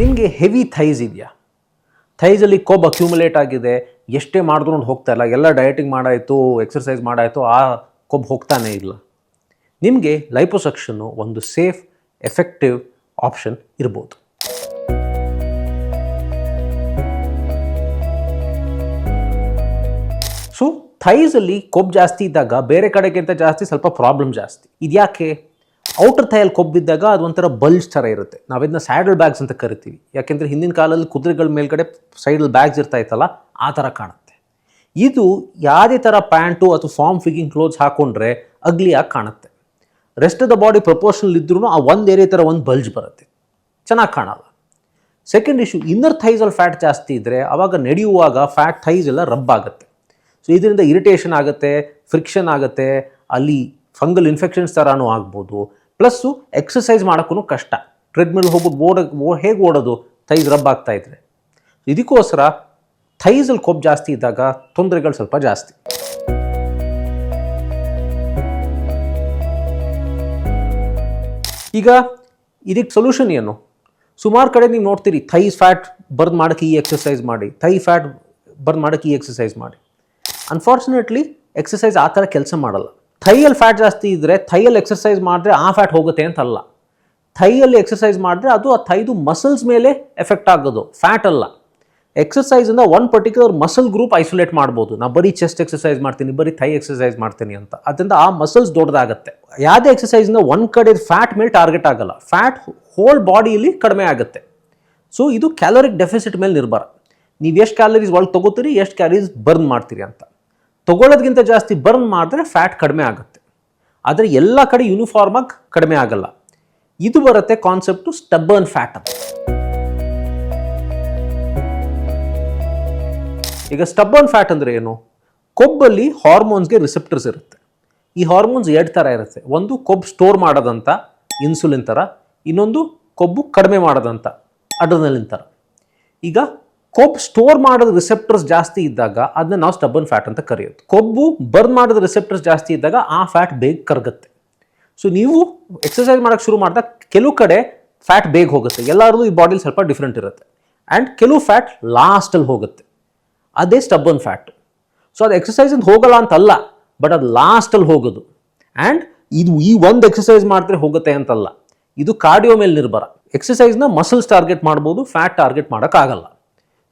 ನಿಮಗೆ heavy thighs ಇದೆಯಾ? ಥೈಸಲ್ಲಿ ಕೊಬ್ಬು ಅಕ್ಯುಮುಲೇಟ್ ಆಗಿದೆ. ಎಷ್ಟೇ ಮಾಡಿದ್ರು ಹೋಗ್ತಾ ಇಲ್ಲ. ಎಲ್ಲ ಡಯಟಿಂಗ್ ಮಾಡಾಯಿತು ಎಕ್ಸರ್ಸೈಸ್ ಮಾಡಾಯಿತು, ಆ ಕೊಬ್ಬು ಹೋಗ್ತಾನೇ ಇಲ್ಲ. ನಿಮಗೆ ಲೈಪೋಸಕ್ಷನ್ನು ಒಂದು ಸೇಫ್ ಎಫೆಕ್ಟಿವ್ ಆಪ್ಷನ್ ಇರ್ಬೋದು. ಸೊ ಥೈಸಲ್ಲಿ ಕೊಬ್ಬು ಜಾಸ್ತಿ ಇದ್ದಾಗ ಬೇರೆ ಕಡೆಗಿಂತ ಜಾಸ್ತಿ ಸ್ವಲ್ಪ ಪ್ರಾಬ್ಲಮ್ ಜಾಸ್ತಿ. ಇದ್ಯಾಕೆ? ಔಟರ್ ಥೈಯಲ್ಲಿ ಕೊಬ್ಬಿದ್ದಾಗ ಅದು ಒಂಥರ ಬಲ್ಜ್ ಥರ ಇರುತ್ತೆ. ನಾವಿದನ್ನ ಸ್ಯಾಡಲ್ ಬ್ಯಾಗ್ಸ್ ಅಂತ ಕರಿತೀವಿ. ಯಾಕೆಂದರೆ ಹಿಂದಿನ ಕಾಲದಲ್ಲಿ ಕುದುರೆಗಳ ಮೇಲ್ಗಡೆ ಸೈಡಲ್ ಬ್ಯಾಗ್ಸ್ ಇರ್ತಾ ಇತ್ತಲ್ಲ, ಆ ಥರ ಕಾಣುತ್ತೆ. ಇದು ಯಾವುದೇ ಥರ ಪ್ಯಾಂಟು ಅಥವಾ ಫಾರ್ಮ್ ಫಿಗಿಂಗ್ ಕ್ಲೋತ್ಸ್ ಹಾಕೊಂಡ್ರೆ ಅಗ್ಲಿಯಾಗಿ ಕಾಣುತ್ತೆ. Rest of the body proportional ಇದ್ರೂ ಆ ಒಂದು ಏರಿಯಾ ಥರ ಒಂದು ಬಲ್ಜ್ ಬರುತ್ತೆ. ಚೆನ್ನಾಗಿ ಕಾಣಲ್ಲ. ಸೆಕೆಂಡ್ ಇಶ್ಯೂ ಇನ್ನರ್ ಥೈಸಲ್ಲಿ ಫ್ಯಾಟ್ ಜಾಸ್ತಿ ಇದ್ದರೆ ಆವಾಗ ನಡೆಯುವಾಗ ಫ್ಯಾಟ್ ಥೈಸ್ ಎಲ್ಲ ರಬ್ ಆಗುತ್ತೆ. ಸೊ ಇದರಿಂದ ಇರಿಟೇಷನ್ ಆಗುತ್ತೆ ಫ್ರಿಕ್ಷನ್ ಆಗುತ್ತೆ, ಅಲ್ಲಿ ಫಂಗಲ್ ಇನ್ಫೆಕ್ಷನ್ಸ್ ಥರನೂ ಆಗ್ಬೋದು. ಪ್ಲಸ್ಸು ಎಕ್ಸಸೈಸ್ ಮಾಡೋಕ್ಕೂ ಕಷ್ಟ. ಟ್ರೆಡ್ಮಿಲ್ ಹೋಗ್ಬಿಟ್ಟು ಓಡ ಹೇಗೆ ಓಡೋದು? ಥೈಸ್ ರಬ್ ಆಗ್ತಾ ಇದ್ರೆ. ಇದಕ್ಕೋಸ್ಕರ ಥೈಸಲ್ಲಿ ಕೊಬ್ಬು ಜಾಸ್ತಿ ಇದ್ದಾಗ ತೊಂದರೆಗಳು ಸ್ವಲ್ಪ ಜಾಸ್ತಿ. ಈಗ ಇದಕ್ಕೆ ಸೊಲ್ಯೂಷನ್ ಏನು? ಸುಮಾರು ಕಡೆ ನೀವು ನೋಡ್ತೀರಿ, ಥೈಸ್ ಫ್ಯಾಟ್ ಬರ್ನ್ ಮಾಡೋಕ್ಕೆ ಈ ಎಕ್ಸಸೈಸ್ ಮಾಡಿ, ಥೈ ಫ್ಯಾಟ್ ಬರ್ನ್ ಮಾಡೋಕ್ಕೆ ಈ ಎಕ್ಸಸೈಸ್ ಮಾಡಿ. ಅನ್ಫಾರ್ಚುನೇಟ್ಲಿ ಎಕ್ಸಸೈಸ್ ಆ ಥರ ಕೆಲಸ ಮಾಡಲ್ಲ. ಥೈಯಲ್ಲಿ ಫ್ಯಾಟ್ ಜಾಸ್ತಿ ಇದ್ದರೆ ಥೈಯಲ್ಲಿ ಎಕ್ಸರ್ಸೈಸ್ ಮಾಡಿದ್ರೆ ಆ ಫ್ಯಾಟ್ ಹೋಗುತ್ತೆ ಅಂತಲ್ಲ. ಥೈಯಲ್ಲಿ ಎಕ್ಸರ್ಸೈಸ್ ಮಾಡಿದ್ರೆ ಅದು ಆ ಥೈದು ಮಸಲ್ಸ್ ಮೇಲೆ ಎಫೆಕ್ಟ್ ಆಗೋದು. ಫ್ಯಾಟ್ ಅಲ್ಲ. ಎಕ್ಸಸೈಸಿಂದ one particular muscle group isolate ಮಾಡ್ಬೋದು. ನಾ ಬರೀ ಚೆಸ್ಟ್ ಎಕ್ಸರ್ಸೈಸ್ ಮಾಡ್ತೀನಿ, ಬರೀ ಥೈ ಎಕ್ಸರ್ಸೈಸ್ ಮಾಡ್ತೀನಿ ಅಂತ. ಅದರಿಂದ ಆ ಮಸಲ್ಸ್ ದೊಡ್ಡದಾಗುತ್ತೆ. ಯಾವುದೇ ಎಕ್ಸಸೈಸಿಂದ ಒಂದು ಕಡೆ ಫ್ಯಾಟ್ ಮೇಲೆ ಟಾರ್ಗೆಟ್ ಆಗಲ್ಲ. ಫ್ಯಾಟ್ ಹೋಲ್ ಬಾಡಿಯಲ್ಲಿ ಕಡಿಮೆ ಆಗುತ್ತೆ. ಸೊ ಇದು ಕ್ಯಾಲೋರಿಕ್ ಡೆಫಿಸಿಟ್ ಮೇಲೆ ನಿರ್ಭರ. ನೀವು ಎಷ್ಟು ಕ್ಯಾಲರೀಸ್ ಒಳಗೆ ತೊಗೋತೀರಿ, ಎಷ್ಟು ಕ್ಯಾಲರೀಸ್ ಬರ್ನ್ ಮಾಡ್ತೀರಿ ಅಂತ. ತೊಗೊಳ್ಳೋದ್ಕಿಂತ ಜಾಸ್ತಿ ಬರ್ನ್ ಮಾಡಿದ್ರೆ ಫ್ಯಾಟ್ ಕಡಿಮೆ ಆಗುತ್ತೆ. ಆದರೆ ಎಲ್ಲ ಕಡೆ ಯೂನಿಫಾರ್ಮಾಗಿ ಕಡಿಮೆ ಆಗಲ್ಲ. ಇದು ಬರುತ್ತೆ ಕಾನ್ಸೆಪ್ಟು ಸ್ಟಬ್ಬರ್ನ್ ಫ್ಯಾಟ್ ಅಂತ. ಈಗ ಸ್ಟಬ್ಬರ್ನ್ ಫ್ಯಾಟ್ ಅಂದರೆ ಏನು? ಕೊಬ್ಬಲ್ಲಿ ಹಾರ್ಮೋನ್ಸ್ಗೆ ರಿಸೆಪ್ಟರ್ಸ್ ಇರುತ್ತೆ. ಈ ಹಾರ್ಮೋನ್ಸ್ ಎರಡು ಥರ ಇರುತ್ತೆ. ಒಂದು ಕೊಬ್ಬು ಸ್ಟೋರ್ ಮಾಡೋದಂತ ಇನ್ಸುಲಿನ್ ಥರ ಇನ್ನೊಂದು ಕೊಬ್ಬು ಕಡಿಮೆ ಮಾಡೋದಂತ ಅಡ್ರನಲಿನ್ ಥರ ಈಗ ಕೊಬ್ಬು ಸ್ಟೋರ್ ಮಾಡೋದು ರಿಸೆಪ್ಟರ್ಸ್ ಜಾಸ್ತಿ ಇದ್ದಾಗ ಅದನ್ನ ನಾವು ಸ್ಟಬ್ಬನ್ ಫ್ಯಾಟ್ ಅಂತ ಕರೆಯೋದು. ಕೊಬ್ಬು ಬರ್ನ್ ಮಾಡೋದ ರಿಸೆಪ್ಟರ್ಸ್ ಜಾಸ್ತಿ ಇದ್ದಾಗ ಆ ಫ್ಯಾಟ್ ಬೇಗ ಕರಗುತ್ತೆ. ಸೊ ನೀವು ಎಕ್ಸಸೈಸ್ ಮಾಡೋಕೆ ಶುರು ಮಾಡಿದಾಗ ಕೆಲವು ಕಡೆ ಫ್ಯಾಟ್ ಬೇಗ ಹೋಗುತ್ತೆ. ಎಲ್ಲರದು ಈ ಬಾಡಿಲಿ ಸ್ವಲ್ಪ ಡಿಫ್ರೆಂಟ್ ಇರುತ್ತೆ. ಆ್ಯಂಡ್ ಕೆಲವು ಫ್ಯಾಟ್ ಲಾಸ್ಟಲ್ಲಿ ಹೋಗುತ್ತೆ. ಅದೇ ಸ್ಟಬ್ಬನ್ ಫ್ಯಾಟ್ ಸೊ ಅದು ಎಕ್ಸಸೈಸಿಂದ ಹೋಗಲ್ಲ ಅಂತಲ್ಲ ಬಟ್ ಅದು ಲಾಸ್ಟಲ್ಲಿ ಹೋಗೋದು. ಆ್ಯಂಡ್ ಇದು ಈ ಒಂದು ಎಕ್ಸಸೈಸ್ ಮಾಡಿದ್ರೆ ಹೋಗುತ್ತೆ ಅಂತಲ್ಲ. ಇದು ಕಾರ್ಡಿಯೋ ಮೇಲೆ ನಿರ್ಭರ. ಎಕ್ಸಸೈಸ್ನ ಮಸಲ್ಸ್ ಟಾರ್ಗೆಟ್ ಮಾಡ್ಬೋದು ಫ್ಯಾಟ್ ಟಾರ್ಗೆಟ್ ಮಾಡೋಕ್ಕಾಗಲ್ಲ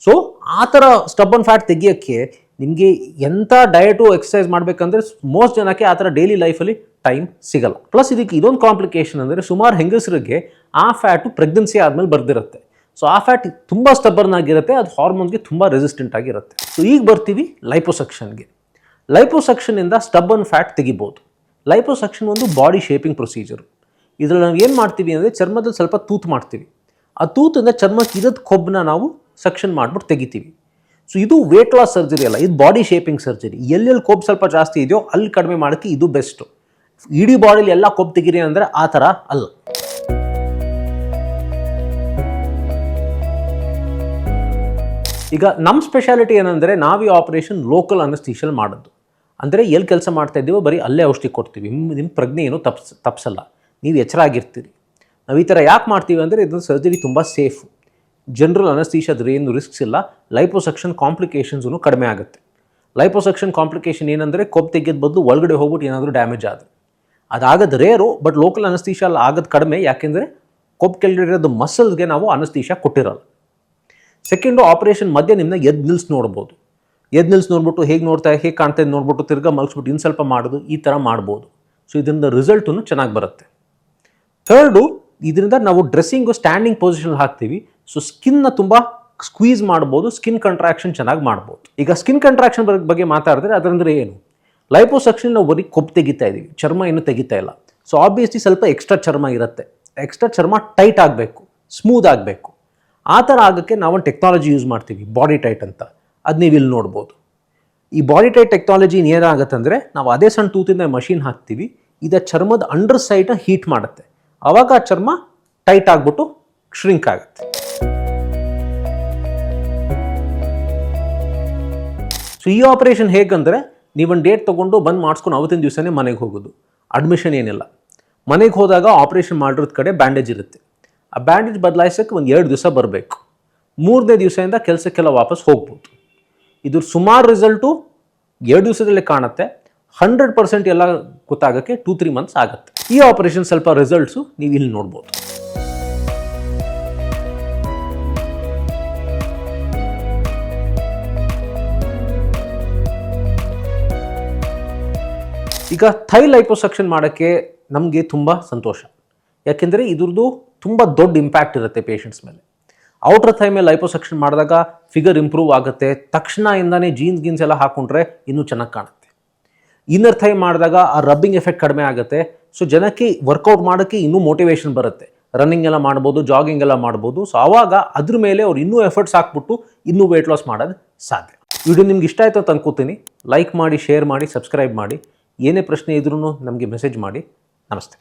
ಸೊ ಆ ಥರ ಸ್ಟಬ್ಬನ್ ಫ್ಯಾಟ್ ತೆಗಿಯೋಕ್ಕೆ ನಿಮಗೆ ಎಂಥ ಡಯಟು ಎಕ್ಸಸೈಸ್ ಮಾಡಬೇಕಂದ್ರೆ ಮೋಸ್ಟ್ ಜನಕ್ಕೆ ಆ ಥರ ಡೈಲಿ ಲೈಫಲ್ಲಿ ಟೈಮ್ ಸಿಗಲ್ಲ. ಪ್ಲಸ್ ಇದಕ್ಕೆ ಇದೊಂದು ಕಾಂಪ್ಲಿಕೇಶನ್ ಅಂದರೆ ಸುಮಾರು ಹೆಂಗಸರಿಗೆ ಆ ಫ್ಯಾಟು ಪ್ರೆಗ್ನೆನ್ಸಿ ಆದಮೇಲೆ ಬರ್ದಿರುತ್ತೆ. ಸೊ ಆ ಫ್ಯಾಟ್ ತುಂಬ ಸ್ಟಬ್ಬರ್ನ್ ಆಗಿರುತ್ತೆ, ಅದು ಹಾರ್ಮೋನ್ಗೆ ತುಂಬ ರೆಸಿಸ್ಟೆಂಟ್ ಆಗಿರುತ್ತೆ. ಸೊ ಈಗ ಬರ್ತೀವಿ ಲೈಪೋಸಕ್ಷನ್ಗೆ ಲೈಪೋಸಕ್ಷನಿಂದ ಸ್ಟಬ್ಬನ್ ಫ್ಯಾಟ್ ತೆಗಿಬೋದು. ಲೈಪೋಸಕ್ಷನ್ ಒಂದು ಬಾಡಿ ಶೇಪಿಂಗ್ ಪ್ರೊಸೀಜರು ಇದರಲ್ಲಿ ನಾವು ಏನು ಮಾಡ್ತೀವಿ ಅಂದರೆ ಚರ್ಮದಲ್ಲಿ ಸ್ವಲ್ಪ ತೂತು ಮಾಡ್ತೀವಿ. ಆ ತೂತಿಂದ ಚರ್ಮಕ್ಕೆ ಇರೋದು ಕೊಬ್ಬನ್ನ ನಾವು ಸಕ್ಷನ್ ಮಾಡಿಬಿಟ್ಟು ತೆಗಿತೀವಿ. ಸೊ ಇದು ವೇಟ್ ಲಾಸ್ ಸರ್ಜರಿ ಅಲ್ಲ, ಇದು ಬಾಡಿ ಶೇಪಿಂಗ್ ಸರ್ಜರಿ ಎಲ್ಲೆಲ್ಲಿ ಕೊಬ್ಬು ಸ್ವಲ್ಪ ಜಾಸ್ತಿ ಇದೆಯೋ ಅಲ್ಲಿ ಕಡಿಮೆ ಮಾಡೋಕ್ಕೆ ಇದು ಬೆಸ್ಟು ಇಡೀ ಬಾಡಿಲಿ ಎಲ್ಲ ಕೊಬ್ಬು ತೆಗೀರಿ ಅಂದರೆ ಆ ಥರ ಅಲ್ಲ. ಈಗ ನಮ್ಮ ಸ್ಪೆಷಾಲಿಟಿ ಏನಂದರೆ ನಾವು ಈ ಆಪರೇಷನ್ ಲೋಕಲ್ ಅನಸ್ತೀಶಲ್ಲಿ ಮಾಡೋದು. ಅಂದರೆ ಎಲ್ಲಿ ಕೆಲಸ ಮಾಡ್ತಾ ಇದ್ದೀವೋ ಬರೀ ಅಲ್ಲೇ ಔಷಧಿ ಕೊಡ್ತೀವಿ. ನಿಮ್ಮ ನಿಮ್ಮ ಪ್ರಜ್ಞೆ ಏನು ತಪ್ಸ್, ತಪ್ಸಲ್ಲ. ನೀವು ಎಚ್ಚರ ಆಗಿರ್ತೀರಿ ನಾವು ಈ ಥರ ಯಾಕೆ ಮಾಡ್ತೀವಿ ಅಂದರೆ ಇದು ಸರ್ಜರಿ ತುಂಬ ಸೇಫು ಜನರಲ್ ಅನಸ್ತೀಶಾದ್ರೆ ಏನು ರಿಸ್ಕ್ಸ್ ಇಲ್ಲ ಲೈಪೋಸಕ್ಷನ್ ಕಾಂಪ್ಲಿಕೇಶನ್ಸೂ ಕಡಿಮೆ ಆಗುತ್ತೆ. ಲೈಪೋಸಕ್ಷನ್ ಕಾಂಪ್ಲಿಕೇಶನ್ ಏನಂದರೆ ಕೊಬ್ಬು ತೆಗೆದ ಬದಲು ಒಳಗಡೆ ಹೋಗ್ಬಿಟ್ಟು ಏನಾದರೂ ಡ್ಯಾಮೇಜ್ ಆದರೆ. ಅದಾಗದು ರೇರು ಬಟ್ ಲೋಕಲ್ ಅನಸ್ತೀಶಲ್ ಆಗೋದು ಕಡಿಮೆ, ಯಾಕೆಂದರೆ ಕೊಬ್ಬು ಕೆಳಗಿರೋದು ಮಸಲ್ಸ್ಗೆ ನಾವು ಅನಸ್ತೀಶ ಕೊಟ್ಟಿರಲ್ಲ. ಸೆಕೆಂಡು ಆಪರೇಷನ್ ಮಧ್ಯೆ ನಿಮ್ಮನ್ನ ಎದ್ದು ನಿಲ್ಸ್ ನೋಡ್ಬೋದು. ಎದ್ದು ನಿಲ್ಸ್ ನೋಡ್ಬಿಟ್ಟು ಹೇಗೆ ನೋಡ್ತಾ, ಹೇಗೆ ಕಾಣ್ತಾ ಇದೆ ನೋಡ್ಬಿಟ್ಟು ತಿರ್ಗಾ ಮಲಗಿಸ್ಬಿಟ್ಟು ಇನ್ನು ಸ್ವಲ್ಪ ಮಾಡೋದು, ಈ ಥರ ಮಾಡ್ಬೋದು. ಸೊ ಇದರಿಂದ ರಿಸಲ್ಟೂ ಚೆನ್ನಾಗಿ ಬರುತ್ತೆ. ಥರ್ಡು ಇದರಿಂದ ನಾವು ಡ್ರೆಸ್ಸಿಂಗು ಸ್ಟ್ಯಾಂಡಿಂಗ್ ಪೊಸಿಷನ್ ಹಾಕ್ತೀವಿ. ಸೊ ಸ್ಕಿನ್ನ ತುಂಬ ಸ್ಕ್ವೀಸ್ ಮಾಡ್ಬೋದು ಸ್ಕಿನ್ ಕಂಟ್ರಾಕ್ಷನ್ ಚೆನ್ನಾಗಿ ಮಾಡ್ಬೋದು. ಈಗ ಸ್ಕಿನ್ ಕಂಟ್ರಾಕ್ಷನ್ ಬಗ್ಗೆ ಮಾತಾಡಿದ್ರೆ ಅದರಂದ್ರೆ ಏನು? ಲೈಪೋಸಕ್ಷನ್ ನಾವು ಬರೀ ಕೊಬ್ಬು ತೆಗಿತಾ ಇದ್ದೀವಿ ಚರ್ಮ ಏನು ತೆಗಿತಾ ಇಲ್ಲ. ಸೊ ಆಬ್ವಿಯಸ್ಲಿ ಸ್ವಲ್ಪ ಎಕ್ಸ್ಟ್ರಾ ಚರ್ಮ ಇರುತ್ತೆ. ಎಕ್ಸ್ಟ್ರಾ ಚರ್ಮ ಟೈಟ್ ಆಗಬೇಕು ಸ್ಮೂತ್ ಆಗಬೇಕು. ಆ ಥರ ಆಗೋಕ್ಕೆ ನಾವೊಂದು ಟೆಕ್ನಾಲಜಿ ಯೂಸ್ ಮಾಡ್ತೀವಿ ಬಾಡಿ ಟೈಟ್ ಅಂತ. ಅದು ನೀವು ಇಲ್ಲಿ ನೋಡ್ಬೋದು. ಈ ಬಾಡಿ ಟೈಟ್ ಟೆಕ್ನಾಲಜಿ ಏನಾಗುತ್ತಂದರೆ ನಾವು ಅದೇ ಸಣ್ಣ ತೂತಿಂದ ಮಷಿನ್ ಹಾಕ್ತೀವಿ, ಇದು ಚರ್ಮದ ಅಂಡರ್ ಸೈಡ್ನ ಹೀಟ್ ಮಾಡುತ್ತೆ. ಆವಾಗ ಆ ಚರ್ಮ ಟೈಟ್ ಆಗಿಬಿಟ್ಟು ಶ್ರಿಂಕ್ ಆಗುತ್ತೆ. ಸೊ ಈ ಆಪರೇಷನ್ ಹೇಗಂದರೆ ನೀವೊಂದು ಡೇಟ್ ತೊಗೊಂಡು ಬಂದು ಮಾಡಿಸ್ಕೊಂಡು ಅವತ್ತಿನ ದಿವಸನೇ ಮನೆಗೆ ಹೋಗೋದು. ಅಡ್ಮಿಷನ್ ಏನಿಲ್ಲ. ಮನೆಗೆ ಹೋದಾಗ ಆಪರೇಷನ್ ಮಾಡಿರೋದ್ ಕಡೆ ಬ್ಯಾಂಡೇಜ್ ಇರುತ್ತೆ. ಆ ಬ್ಯಾಂಡೇಜ್ ಬದಲಾಯಿಸೋಕ್ಕೆ ಒಂದು ಎರಡು ದಿವಸ ಬರಬೇಕು. ಮೂರನೇ ದಿವಸದಿಂದ ಕೆಲಸಕ್ಕೆಲ್ಲ ವಾಪಸ್ ಹೋಗ್ಬೋದು. ಇದ್ರ ಸುಮಾರು ರಿಸಲ್ಟು ಎರಡು ದಿವಸದಲ್ಲೇ ಕಾಣುತ್ತೆ. ಹಂಡ್ರೆಡ್ ಪರ್ಸೆಂಟ್ ಎಲ್ಲ ಗೊತ್ತಾಗೋಕ್ಕೆ ಟೂ ತ್ರೀ ಮಂತ್ಸ್ ಆಗುತ್ತೆ. ಈ ಆಪರೇಷನ್ ಸ್ವಲ್ಪ ರಿಸಲ್ಟ್ಸು ನೀವು ಇಲ್ಲಿ ನೋಡ್ಬೋದು. ಈಗ ಥೈ ಲೈಪೋಸಕ್ಷನ್ ಮಾಡೋಕ್ಕೆ ನಮಗೆ ತುಂಬ ಸಂತೋಷ. ಯಾಕೆಂದರೆ ಇದ್ರದ್ದು ತುಂಬ ದೊಡ್ಡ ಇಂಪ್ಯಾಕ್ಟ್ ಇರುತ್ತೆ ಪೇಷಂಟ್ಸ್ ಮೇಲೆ. ಔಟ್ರ್ ಥೈ ಮೇಲೆ ಲೈಪೋಸಕ್ಷನ್ ಮಾಡಿದಾಗ ಫಿಗರ್ ಇಂಪ್ರೂವ್ ಆಗುತ್ತೆ. ತಕ್ಷಣ ತಕ್ಷಣದಿಂದನೇ ಜೀನ್ಸ್ ಗೀನ್ಸ್ ಎಲ್ಲ ಹಾಕೊಂಡ್ರೆ ಇನ್ನೂ ಚೆನ್ನಾಗಿ ಕಾಣುತ್ತೆ. ಇನ್ನರ್ ಥೈ ಮಾಡಿದಾಗ ಆ ರಬ್ಬಿಂಗ್ ಎಫೆಕ್ಟ್ ಕಡಿಮೆ ಆಗುತ್ತೆ. ಸೊ ಜನಕ್ಕೆ ವರ್ಕೌಟ್ ಮಾಡೋಕ್ಕೆ ಇನ್ನೂ ಮೋಟಿವೇಶನ್ ಬರುತ್ತೆ. ರನ್ನಿಂಗ್ ಎಲ್ಲ ಮಾಡ್ಬೋದು ಜಾಗಿಂಗ್ ಎಲ್ಲ ಮಾಡ್ಬೋದು. ಸೊ ಆವಾಗ ಅದ್ರ ಮೇಲೆ ಅವ್ರು ಇನ್ನೂ ಎಫರ್ಟ್ಸ್ ಹಾಕ್ಬಿಟ್ಟು ಇನ್ನೂ ವೆಯ್ಟ್ ಲಾಸ್ ಮಾಡೋದು ಸಾಧ್ಯ. ವಿಡಿಯೋ ನಿಮ್ಗೆ ಇಷ್ಟ ಆಯಿತು ಅಂತ ಅನ್ಕೋತೀನಿ. ಲೈಕ್ ಮಾಡಿ ಶೇರ್ ಮಾಡಿ ಸಬ್ಸ್ಕ್ರೈಬ್ ಮಾಡಿ. ಏನೇ ಪ್ರಶ್ನೆ ಇದ್ರೂ ನಮಗೆ ಮೆಸೇಜ್ ಮಾಡಿ. ನಮಸ್ತೆ.